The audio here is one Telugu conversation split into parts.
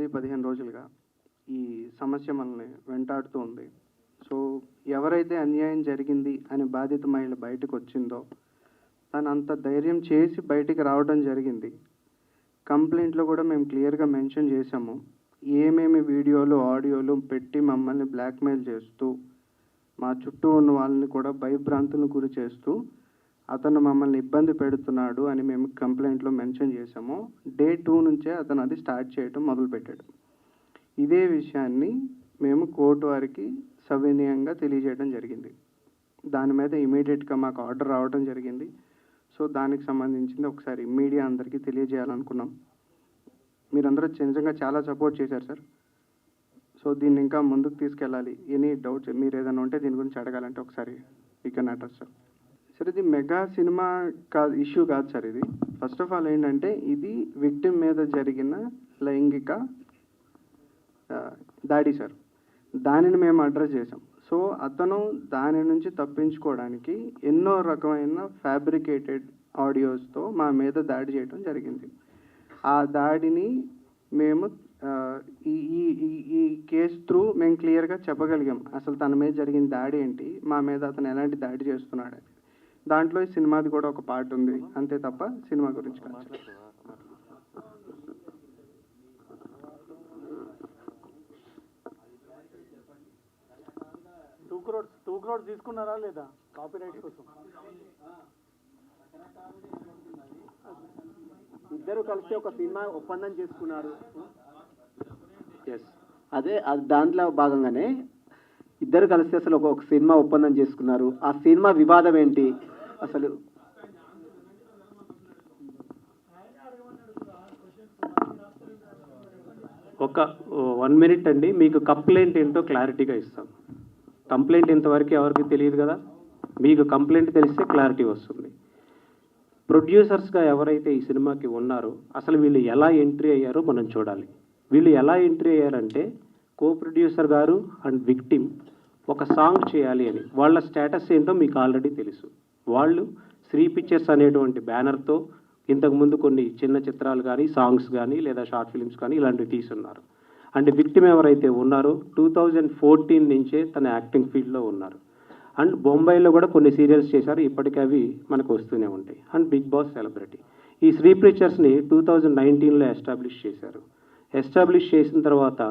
పది పదిహేను రోజులుగా ఈ సమస్య మనల్ని వెంటాడుతూ ఉంది. సో ఎవరైతే అన్యాయం జరిగింది అని బాధిత మహిళ బయటకు వచ్చిందో తను అంత ధైర్యం చేసి బయటికి రావడం జరిగింది. కంప్లైంట్లో కూడా మేము క్లియర్గా మెన్షన్ చేశాము. ఏమేమి వీడియోలు ఆడియోలు పెట్టి మమ్మల్ని బ్లాక్మెయిల్ చేస్తూ మా చుట్టూ ఉన్న వాళ్ళని కూడా భయభ్రాంతులకు గురి చేస్తూ అతను మమ్మల్ని ఇబ్బంది పెడుతున్నాడు అని మేము కంప్లైంట్లో మెన్షన్ చేశాము. డే టూ నుంచే అతను అది స్టార్ట్ చేయడం మొదలుపెట్టాడు. ఇదే విషయాన్ని మేము కోర్టు వారికి సవినయంగా తెలియజేయడం జరిగింది. దాని మీద ఇమీడియట్గా మాకు ఆర్డర్ రావడం జరిగింది. సో దానికి సంబంధించింది ఒకసారి మీడియా అందరికీ తెలియజేయాలనుకున్నాం. మీరందరూ నిజంగా చాలా సపోర్ట్ చేశారు సార్. సో దీన్ని ఇంకా ముందుకు తీసుకెళ్ళాలి. ఎనీ డౌట్స్ మీరు ఏదైనా ఉంటే దీని గురించి అడగాలంటే ఒకసారి you can address sir. Sir ఇది మెగా సినిమా కాదు ఇష్యూ కాదు సార్ ఇది. ఫస్ట్ ఆఫ్ ఆల్ ఏంటంటే ఇది విక్టిమ్ మీద జరిగిన లైంగిక దాడి సార్ దానిని మేము అడ్రస్ చేసాం సో అతను దాని నుంచి తప్పించుకోవడానికి ఎన్నో రకమైన ఫ్యాబ్రికేటెడ్ ఆడియోస్తో మా మీద దాడి చేయడం జరిగింది. ఆ దాడిని మేము ఈ ఈ ఈ- కేసు త్రూ మేము క్లియర్గా చెప్పగలిగాం. అసలు తన మీద జరిగిన దాడి ఏంటి? మా మీద అతను ఎలాంటి దాడి చేస్తున్నాడని దాంట్లో ఈ సినిమాది కూడా ఒక పార్ట్ ఉంది. అంతే తప్ప సినిమా గురించి కాదు. టూ క్రోడ్స్ టూ క్రోడ్స్ తీసుకున్నారా లేదా? కాపీ రైట్ కోసం. ఇద్దరు కలిసి ఒక సినిమా ఒప్పందం చేసుకున్నారు. ఎస్ అదే అది దాంట్లో భాగంగానే ఇద్దరు కలిసి అసలు ఒక సినిమా ఒప్పందం చేసుకున్నారు. ఆ సినిమా వివాదం ఏంటి? అసలు ఒక వన్ మినిట్ అండి. మీకు కంప్లైంట్ ఏంటో క్లారిటీగా ఇస్తాం. కంప్లైంట్ ఇంతవరకు ఎవరికి తెలియదు కదా? మీకు కంప్లైంట్ తెలిస్తే క్లారిటీ వస్తుంది. ప్రొడ్యూసర్స్గా ఎవరైతే ఈ సినిమాకి ఉన్నారో అసలు వీళ్ళు ఎలా ఎంట్రీ అయ్యారో మనం చూడాలి. వీళ్ళు ఎలా ఎంట్రీ అయ్యారంటే కో ప్రొడ్యూసర్ గారు అండ్ విక్టిమ్ ఒక సాంగ్ చేయాలి అని. వాళ్ళ స్టేటస్ ఏంటో మీకు ఆల్రెడీ తెలుసు. వాళ్ళు శ్రీ పిక్చర్స్ అనేటువంటి బ్యానర్తో ఇంతకుముందు కొన్ని చిన్న చిత్రాలు కానీ సాంగ్స్ కానీ లేదా షార్ట్ ఫిల్మ్స్ కానీ ఇలాంటివి తీసున్నారు అండ్ విక్టిమ్ ఎవరైతే ఉన్నారో టూ థౌజండ్ ఫోర్టీన్ నుంచే తన యాక్టింగ్ ఫీల్డ్లో ఉన్నారు. అండ్ బొంబాయిలో కూడా కొన్ని సీరియల్స్ చేశారు. ఇప్పటికీ అవి మనకు వస్తూనే ఉంటాయి. అండ్ బిగ్ బాస్ సెలబ్రిటీ ఈ శ్రీ పిక్చర్స్ని టూ థౌజండ్ నైన్టీన్లో ఎస్టాబ్లిష్ చేశారు. ఎస్టాబ్లిష్ చేసిన తర్వాత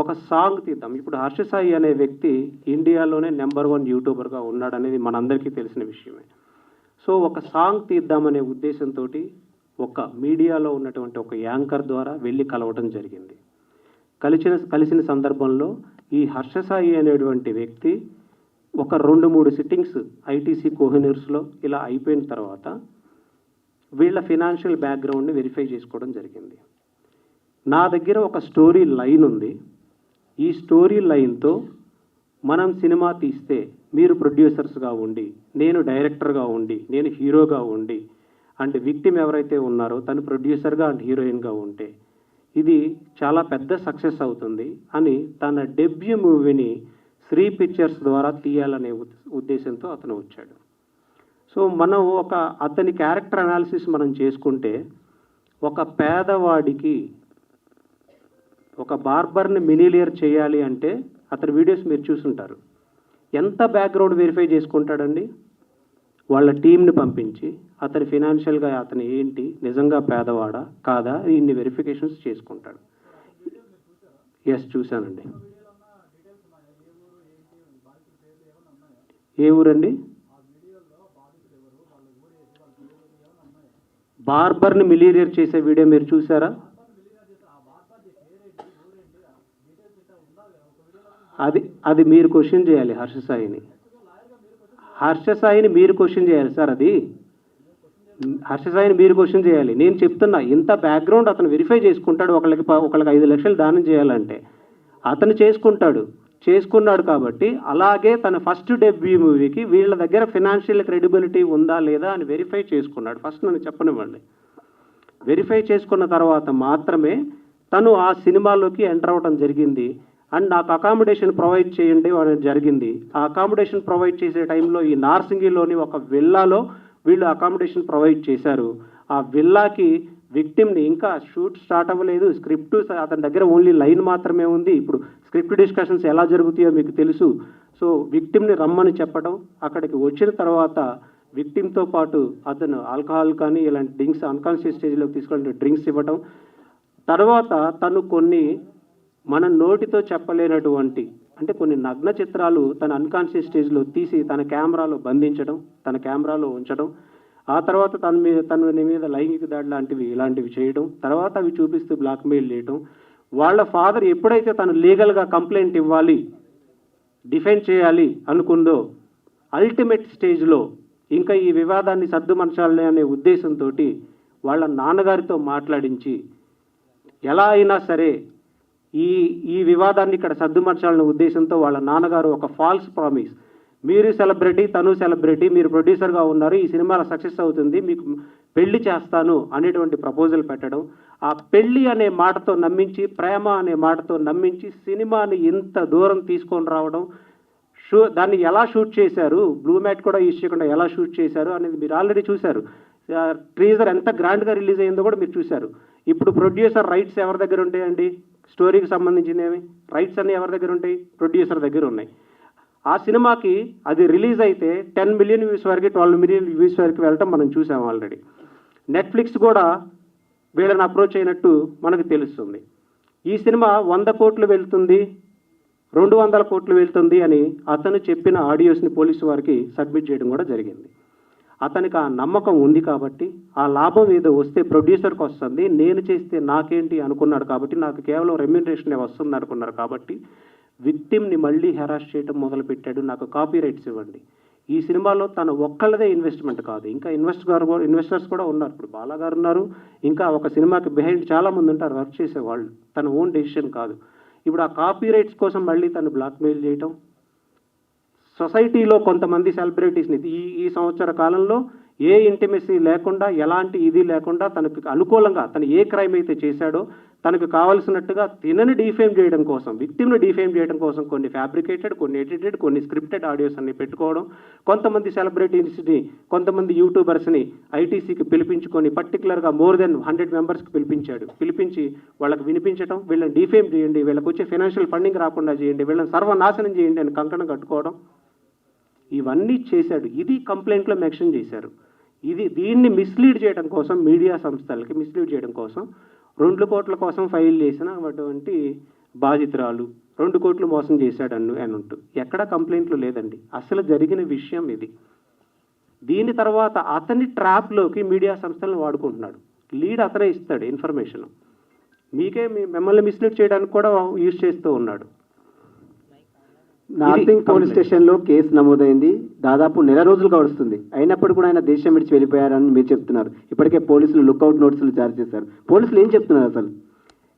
ఒక సాంగ్ తీద్దాం. ఇప్పుడు హర్ష సాయి అనే వ్యక్తి ఇండియాలోనే నెంబర్ వన్ యూట్యూబర్గా ఉన్నాడనేది మనందరికీ తెలిసిన విషయమే. సో ఒక సాంగ్ తీద్దామనే ఉద్దేశంతో ఒక మీడియాలో ఉన్నటువంటి ఒక యాంకర్ ద్వారా వెళ్ళి కలవటం జరిగింది. కలిసిన కలిసిన సందర్భంలో ఈ హర్షసాయి అనేటువంటి వ్యక్తి ఒక రెండు మూడు సిట్టింగ్స్ ఐటీసీ కోహినూర్స్లో ఇలా అయిపోయిన తర్వాత వీళ్ళ ఫినాన్షియల్ బ్యాక్గ్రౌండ్ని వెరిఫై చేసుకోవడం జరిగింది. నా దగ్గర ఒక స్టోరీ లైన్ ఉంది. ఈ స్టోరీ లైన్తో మనం సినిమా తీస్తే మీరు ప్రొడ్యూసర్స్గా ఉండి నేను డైరెక్టర్గా ఉండి నేను హీరోగా ఉండి అండ్ విక్టిమ్ ఎవరైతే ఉన్నారో తను ప్రొడ్యూసర్గా అండ్ హీరోయిన్గా ఉంటే ఇది చాలా పెద్ద సక్సెస్ అవుతుంది అని తన డెబ్యూ మూవీని శ్రీ పిక్చర్స్ ద్వారా తీయాలనే ఉద్- ఉద్దేశంతో అతను వచ్చాడు. సో మనం ఒక అతని క్యారెక్టర్ అనాలిసిస్ మనం చేసుకుంటే ఒక పేదవాడికి ఒక బార్బర్ని మినిలియర్ చేయాలి అంటే అతని వీడియోస్ మీరు చూసుంటారు. ఎంత బ్యాక్గ్రౌండ్ వెరిఫై చేసుకుంటాడండి? వాళ్ళ టీంని పంపించి అతని ఫినాన్షియల్గా అతను ఏంటి? నిజంగా పేదవాడా? కాదా? ఇన్ని వెరిఫికేషన్స్ చేసుకుంటాడు. ఎస్ చూశానండి. ఏ ఊరండి? బార్బర్ని మిలీరియర్ చేసే వీడియో మీరు చూసారా అది అది మీరు క్వశ్చన్ చేయాలి హర్ష సాయిని హర్ష సాయిని మీరు క్వశ్చన్ చేయాలి సార్ అది. హర్ష సాయిని మీరు క్వశ్చన్ చేయాలి. నేను చెప్తున్నా ఇంత బ్యాక్గ్రౌండ్ అతను వెరిఫై చేసుకుంటాడు ఒకళ్ళకి ఒకళ్ళకి ఐదు లక్షలు దానం చేయాలంటే. అతను చేసుకుంటాడు చేసుకున్నాడు కాబట్టి అలాగే తన ఫస్ట్ డెబ్యూ మూవీకి వీళ్ళ దగ్గర ఫినాన్షియల్ క్రెడిబిలిటీ ఉందా లేదా అని వెరిఫై చేసుకున్నాడు. ఫస్ట్ నన్ను చెప్పనివ్వండి. వెరిఫై చేసుకున్న తర్వాత మాత్రమే తను ఆ సినిమాలోకి ఎంటర్ అవ్వటం జరిగింది. అండ్ నాకు అకామిడేషన్ ప్రొవైడ్ చేయండి అనేది జరిగింది. ఆ అకామిడేషన్ ప్రొవైడ్ చేసే టైంలో ఈ నార్సింగిలోని ఒక విల్లాలో వీళ్ళు అకామిడేషన్ ప్రొవైడ్ చేశారు. ఆ విల్లాకి విక్టిమ్ని ఇంకా షూట్ స్టార్ట్ అవ్వలేదు. స్క్రిప్ట్ అతని దగ్గర ఓన్లీ లైన్ మాత్రమే ఉంది. ఇప్పుడు స్క్రిప్ట్ డిస్కషన్స్ ఎలా జరుగుతాయో మీకు తెలుసు. సో విక్టిమ్ని రమ్మని చెప్పడం అక్కడికి వచ్చిన తర్వాత విక్టిమ్తో పాటు అతను ఆల్కహాల్ కానీ ఇలాంటి డ్రింక్స్ అన్కాన్షియస్ స్టేజ్లోకి తీసుకుంటే డ్రింక్స్ ఇవ్వడం తర్వాత తను కొన్ని మన నోటితో చెప్పలేనటువంటి అంటే కొన్ని నగ్న చిత్రాలు తన అన్కాన్షియస్ స్టేజ్లో తీసి తన కెమెరాలో బంధించడం తన కెమెరాలో ఉంచడం ఆ తర్వాత తన మీద తన మీద లైంగిక దాడి లాంటివి ఇలాంటివి చేయడం తర్వాత అవి చూపిస్తూ బ్లాక్మెయిల్ చేయడం వాళ్ళ ఫాదర్ ఎప్పుడైతే తను లీగల్గా కంప్లైంట్ ఇవ్వాలి డిఫెండ్ చేయాలి అనుకుందో అల్టిమేట్ స్టేజ్లో ఇంకా ఈ వివాదాన్ని సర్దుమర్చాలి అనే ఉద్దేశంతో వాళ్ళ నాన్నగారితో మాట్లాడించి ఎలా అయినా సరే ఈ ఈ వివాదాన్ని ఇక్కడ సర్దుమర్చాలనే ఉద్దేశంతో వాళ్ళ నాన్నగారు ఒక ఫాల్స్ ప్రామిస్. మీరు సెలబ్రిటీ తను సెలబ్రిటీ మీరు ప్రొడ్యూసర్గా ఉన్నారు ఈ సినిమా సక్సెస్ అవుతుంది మీకు పెళ్ళి చేస్తాను అనేటువంటి ప్రపోజల్ పెట్టడం. ఆ పెళ్ళి అనే మాటతో నమ్మించి ప్రేమ అనే మాటతో నమ్మించి సినిమాని ఇంత దూరం తీసుకొని రావడం షూ దాన్ని ఎలా షూట్ చేశారు బ్లూ మ్యాట్ కూడా యూజ్ చేయకుండా ఎలా షూట్ చేశారు అనేది మీరు ఆల్రెడీ చూశారు. ట్రీజర్ ఎంత గ్రాండ్గా రిలీజ్ అయిందో కూడా మీరు చూశారు. ఇప్పుడు ప్రొడ్యూసర్ రైట్స్ ఎవరి దగ్గర ఉంటాయండి? స్టోరీకి సంబంధించినవి రైట్స్ అన్నీ ఎవరి దగ్గర ఉంటాయి? ప్రొడ్యూసర్ దగ్గర ఉన్నాయి. ఆ సినిమాకి అది రిలీజ్ అయితే టెన్ మిలియన్ వ్యూస్ వరకు ట్వెల్వ్ మిలియన్ వ్యూస్ వరకు వెళ్ళటం మనం చూసాం ఆల్రెడీ. నెట్ఫ్లిక్స్ కూడా వీళ్ళని అప్రోచ్ అయినట్టు మనకు తెలుస్తుంది. ఈ సినిమా వంద కోట్లు వెళ్తుంది రెండు వందల కోట్లు వెళ్తుంది అని అతను చెప్పిన ఆడియోస్ని పోలీసు వారికి సబ్మిట్ చేయడం కూడా జరిగింది. అతనికి ఆ నమ్మకం ఉంది కాబట్టి ఆ లాభం ఏదో వస్తే ప్రొడ్యూసర్కి వస్తుంది నేను చేస్తే నాకేంటి అనుకున్నాడు కాబట్టి నాకు కేవలం రెమ్యూనరేషనే వస్తుంది అనుకున్నారు కాబట్టి విక్టిమ్ని మళ్ళీ హెరాస్ చేయడం మొదలుపెట్టాడు నాకు కాపీ రైట్స్ ఇవ్వండి. ఈ సినిమాలో తను ఒక్కళ్ళదే ఇన్వెస్ట్మెంట్ కాదు ఇంకా ఇన్వెస్ట్ గారు ఇన్వెస్టర్స్ కూడా ఉన్నారు. ఇప్పుడు బాలా గారు ఉన్నారు ఇంకా ఒక సినిమాకి బిహైండ్ చాలా మంది ఉంటారు వర్క్ చేసేవాళ్ళు తన ఓన్ డెసిషన్ కాదు. ఇప్పుడు ఆ కాపీ రైట్స్ కోసం మళ్ళీ తను బ్లాక్మెయిల్ చేయటం సొసైటీలో కొంతమంది సెలబ్రిటీస్ని ఈ ఈ సంవత్సర కాలంలో ఏ ఇంటిమెసీ లేకుండా ఎలాంటి ఇది లేకుండా తనకు అనుకూలంగా తను ఏ క్రైమ్ అయితే చేశాడో తనకు కావలసినట్టుగా తినని డిఫేమ్ చేయడం కోసం విక్టిమ్ని డిఫేమ్ చేయడం కోసం కొన్ని ఫ్యాబ్రికేటెడ్ కొన్ని ఎడిటెడ్ కొన్ని స్క్రిప్టెడ్ ఆడియోస్ అన్ని పెట్టుకోవడం కొంతమంది సెలబ్రిటీస్ని కొంతమంది యూట్యూబర్స్ని ఐటీసీకి పిలిపించుకొని పర్టికులర్గా మోర్ దెన్ హండ్రెడ్ మెంబర్స్కి పిలిపించాడు. పిలిపించి వాళ్ళకి వినిపించడం వీళ్ళని డిఫేమ్ చేయండి వీళ్ళకి వచ్చే ఫైనాన్షియల్ ఫండింగ్ రాకుండా చేయండి వీళ్ళని సర్వనాశనం చేయండి అని కంకణం కట్టుకోవడం. ఇవన్నీ చేశాడు. ఇది కంప్లైంట్లో మెన్షన్ చేశారు. ఇది దీన్ని మిస్లీడ్ చేయడం కోసం మీడియా సంస్థలకి మిస్లీడ్ చేయడం కోసం రెండు కోట్ల కోసం ఫైల్ చేసిన అటువంటి బాధితురాలు రెండు కోట్లు మోసం చేశాడన్ను అని అంటూ. ఎక్కడ కంప్లైంట్లు లేదండి. అసలు జరిగిన విషయం ఇది. దీని తర్వాత అతని ట్రాప్లోకి మీడియా సంస్థలను వాడుకుంటున్నాడు. లీడ్ అతనే ఇస్తాడు ఇన్ఫర్మేషన్. మీకే మిమ్మల్ని మిస్లీడ్ చేయడానికి కూడా యూజ్ చేస్తూ ఉన్నాడు. నార్సింగ్ పోలీస్. స్టేషన్లో కేసు నమోదైంది. దాదాపు నెల రోజులు గడుస్తుంది అయినప్పుడు కూడా ఆయన దేశం విడిచి వెళ్ళిపోయారని మీరు చెప్తున్నారు. ఇప్పటికే పోలీసులు లుక్అవుట్ నోటీసులు జారీ చేశారు. పోలీసులు ఏం చెప్తున్నారు అసలు?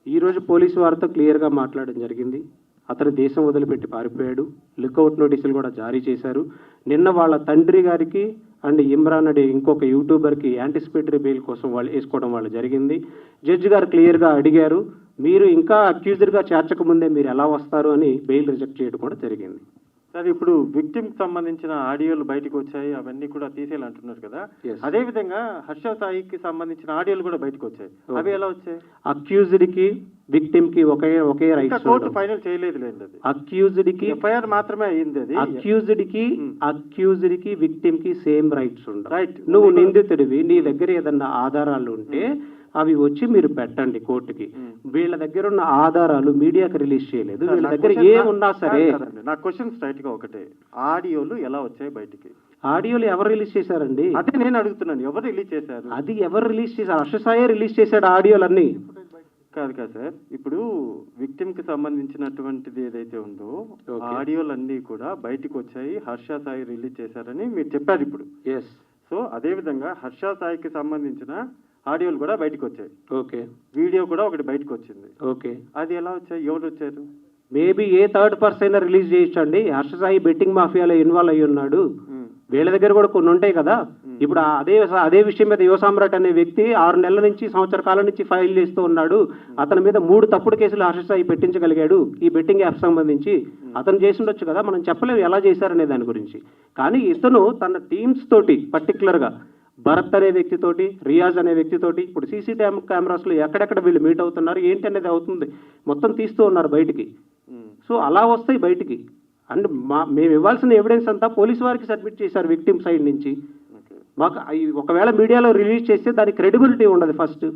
ఈరోజు పోలీసు వారితో క్లియర్గా మాట్లాడడం జరిగింది. అతను దేశం వదిలిపెట్టి పారిపోయాడు. లుకౌట్ నోటీసులు కూడా జారీ చేశారు. నిన్న వాళ్ళ తండ్రి గారికి అండ్ ఇమ్రాన్ అనే ఇంకొక యూట్యూబర్కి యాంటిసిపేటరీ బెయిల్ కోసం వాళ్ళు వేసుకోవడం వాళ్ళు జరిగింది. జడ్జి గారు క్లియర్గా అడిగారు మీరు ఇంకా అక్యూజ్డ్గా చేర్చక ముందే మీరు ఎలా వస్తారు? అని బెయిల్ రిజెక్ట్ చేయడం కూడా జరిగింది. సార్ ఇప్పుడు విక్టిమ్కి సంబంధించిన ఆడియోలు బయటకు వచ్చాయి అవన్నీ కూడా తీసేయాలంటున్నారు కదా. Yes. అదే విధంగా హర్ష సాయికి సంబంధించిన ఆడియోలు కూడా బయటకు వచ్చాయి. అవి ఎలా వచ్చాయి? అక్యూజ్డ్కి విక్టిమ్కి ఒకే ఒకే ఇంకా రైట్స్ కోర్టు ఫైనల్ చేయలేదు లేండి అది. అక్యూజ్డ్కి ఎఫ్ఐఆర్ మాత్రమే అయింది అది. అక్యూజ్డ్కి Hmm. అక్యూజ్డ్కి విక్టిమ్కి సేమ్ రైట్స్ ఉండవు. Right. నువ్వు నిందితుడివి నీ దగ్గర ఏదన్నా ఆధారాలు ఉంటే అవి వచ్చి మీరు పెట్టండి కోర్టుకి. వీళ్ళ దగ్గర ఉన్న ఆధారాలు మీడియాకి రిలీజ్ చేయలేదు. వీళ్ళ దగ్గర ఏమున్నా సరే నా క్వశ్చన్ స్ట్రైట్గా ఒకటే. ఆడియోలు ఎలా వచ్చాయి బయటికి? ఆడియోలు ఎవరు రిలీజ్ చేశారండి? అదే నేను అడుగుతున్నాను ఎవరు రిలీజ్ చేశారు? అది ఎవరు రిలీజ్ చేశారు? హర్షసాయే రిలీజ్ చేశాడు ఆడియోలన్నీ. కాదు కాదు సార్ ఇప్పుడు విక్టిమ్కి సంబంధించినటువంటిది ఏదైతే ఉందో. ఆడియోలు అన్నీ కూడా బయటికి వచ్చాయి హర్ష సాయి రిలీజ్ చేశారని మీరు చెప్పారు ఇప్పుడు. ఎస్ సో అదే విధంగా హర్ష సాయికి సంబంధించిన ఆడియోలు కూడా బయటకు వచ్చాయి. ఓకే. వీడియో కూడా ఒకటి బయటకు వచ్చింది. ఓకే. అది ఎలా వచ్చాయి? ఎవరు వచ్చారు? Maybe a third person release చేయొచ్చండి హర్షసాయి బెట్టింగ్ మాఫియాలో ఇన్వాల్వ్ అయ్యి ఉన్నాడు. వీళ్ళ దగ్గర కూడా కొన్ని ఉంటాయి కదా. ఇప్పుడు అదే అదే విషయం మీద యువ సామ్రాట్ అనే వ్యక్తి ఆరు నెలల నుంచి సంవత్సర కాలం నుంచి ఫైల్ చేస్తూ ఉన్నాడు. అతని మీద మూడు తప్పుడు కేసులు హర్షసాయి పెట్టించగలిగాడు. ఈ బెట్టింగ్ యాప్ సంబంధించి అతను చేసి ఉండొచ్చు కదా. మనం చెప్పలేము ఎలా చేశారనే దాని గురించి. కానీ ఇతను తన టీమ్స్ తోటి పర్టికులర్గా భరత్ అనే వ్యక్తితోటి రియాజ్ అనే వ్యక్తితోటి ఇప్పుడు సీసీ కెమెరాస్లో ఎక్కడెక్కడ వీళ్ళు మీట్ అవుతున్నారు ఏంటి అనేది అవుతుంది. మొత్తం తీస్తూ ఉన్నారు బయటికి. సో అలా వస్తాయి బయటికి. అండ్ మా మేము ఇవ్వాల్సిన ఎవిడెన్స్ అంతా పోలీస్ వారికి సబ్మిట్ చేశారు విక్టిమ్ సైడ్ నుంచి. మాకు ఒకవేళ మీడియాలో రిలీజ్ చేస్తే దానికి క్రెడిబిలిటీ ఉండదు ఫస్ట్.